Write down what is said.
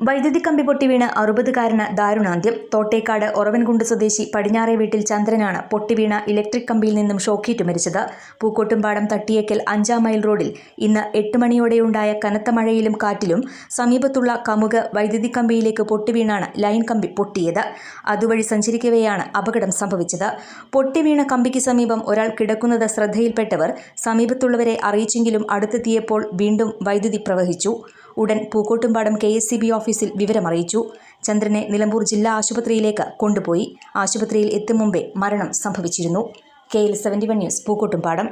വൈദ്യുതി കമ്പി പൊട്ടി വീണ് അറുപതുകാരന് ദാരുണാന്ത്യം. തോട്ടേക്കാട് ഒറവൻകുണ്ട് സ്വദേശി പടിഞ്ഞാറേ വീട്ടിൽ ചന്ദ്രനാണ് പൊട്ടി വീണ ഇലക്ട്രിക് കമ്പിയിൽ നിന്നും ഷോക്കേറ്റ് മരിച്ചത്. പൂക്കോട്ടുംപാടം തട്ടിയേക്കൽ അഞ്ചാം മൈൽ റോഡിൽ ഇന്ന് എട്ട് മണിയോടെയുണ്ടായ കനത്ത മഴയിലും കാറ്റിലും സമീപത്തുള്ള കമുക് വൈദ്യുതി കമ്പിയിലേക്ക് പൊട്ടിവീണാണ് ലൈൻ കമ്പി പൊട്ടിയത്. അതുവഴി സഞ്ചരിക്കവെയാണ് അപകടം സംഭവിച്ചത്. പൊട്ടിവീണ കമ്പിക്ക് സമീപം ഒരാൾ കിടക്കുന്നത് ശ്രദ്ധയിൽപ്പെട്ടവർ സമീപത്തുള്ളവരെ അറിയിച്ചെങ്കിലും അടുത്തെത്തിയപ്പോൾ വീണ്ടും വൈദ്യുതി പ്രവഹിച്ചു. ഉടൻ Pookkottumpadam K S E B ഓഫീസിൽ വിവരമറിയിച്ചു. ചന്ദ്രനെ നിലമ്പൂർ ജില്ലാ ആശുപത്രിയിലേക്ക് കൊണ്ടുപോയി. ആശുപത്രിയിൽ എത്തും മുമ്പേ മരണം സംഭവിച്ചിരുന്നു. K L seventy one news Pookkottumpadam.